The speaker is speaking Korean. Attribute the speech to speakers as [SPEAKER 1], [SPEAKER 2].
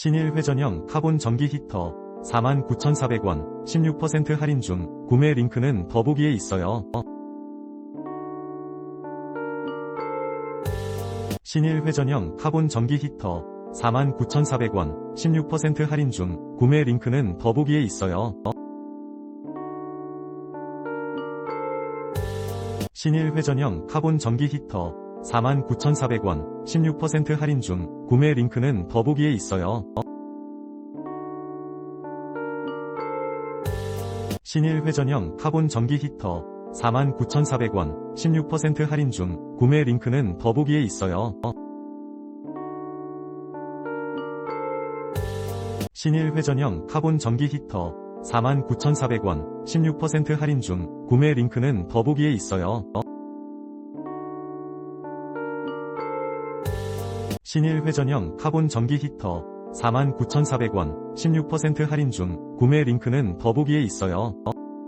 [SPEAKER 1] 신일 회전형 카본 전기 히터 49,400원 16% 할인 중 구매 링크는 더보기에 있어요. 신일 회전형 카본 전기 히터 49,400원 16% 할인 중 구매 링크는 더보기에 있어요. 신일 회전형 카본 전기 히터 49,400원 16% 할인 중 구매 링크는 더보기에 있어요. 신일 회전형 카본 전기 히터 49,400원 16% 할인 중 구매 링크는 더보기에 있어요. 신일 회전형 카본 전기 히터 49,400원 16% 할인 중 구매 링크는 더보기에 있어요. 신일 회전형 카본 전기 히터 49,400원 16% 할인 중 구매 링크는 더보기에 있어요.